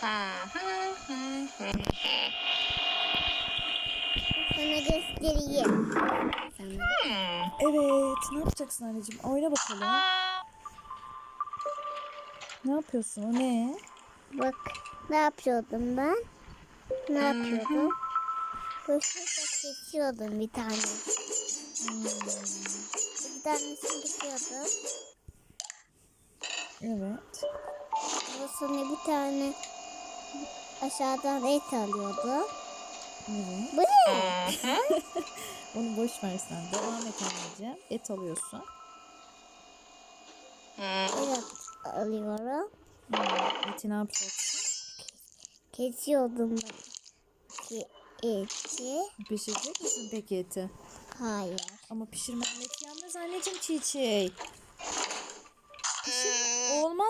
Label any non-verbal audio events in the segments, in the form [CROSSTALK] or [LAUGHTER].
Sana göstereyim. Evet. Ne yapacaksın anneciğim? Oyna bakalım. Ne yapıyorsun? O ne? Bak ne yapıyordum ben? Ne yapıyordum? Koşuyla kesiyordum bir tane. Bir tanesini tutuyordum. Evet. Ondan sonra bir tane aşağıdan et alıyordum. Evet. Bu ne? Onu [LAUGHS] boş ver sen. Devam et anneciğim. Et alıyorsun. Evet alıyorum. Hmm, Eti ne yapacaksın? Kesiyordum ben. Ki eti. Pişirecek misin peki eti? Hayır. Ama pişirmeden et yenmez anneciğim. Pişir...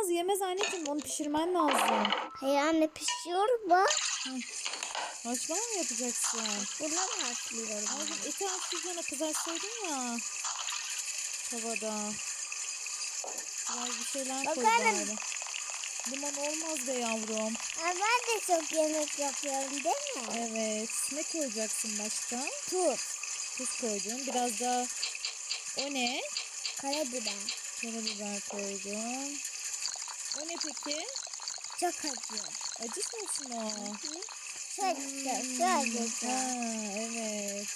Olmaz yemez anneciğim. Onu pişirmen lazım. Hayır anne pişiyor bu. Haşlama mı yapacaksın? Bunu da haşlıyorum. Anneciğim eti haşlayacağına kızartsaydın ya. Tavada. Biraz bir şeyler koy bari. Limon olmaz be yavrum. Ben de çok yemek yapıyorum değil mi? Evet. Ne koyacaksın başka? Tuz, Tuz koydun. Biraz da o ne? karabiber. Karabiber koydun. O peki? Çok acı. Acı sos mu? Şöyle, şöyle. Ha, evet.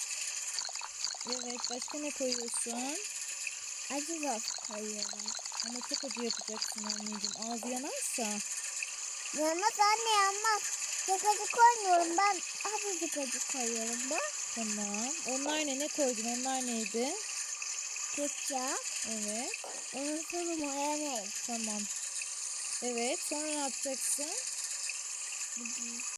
Evet. Başka ne koyuyorsun? Acı sos koyuyorum. Ama çok acı yapacaksın anneciğim. Ağzı yanarsa. Yanmaz anne yanmaz. Çok acı koymuyorum ben. Azıcık acı koyuyorum bak. Tamam. Onlar ne? Ne koydun? Onlar neydi? Ketçap. Evet. Ondan sonra mayonez. Tamam. Evet. Sonra ne yapacaksın?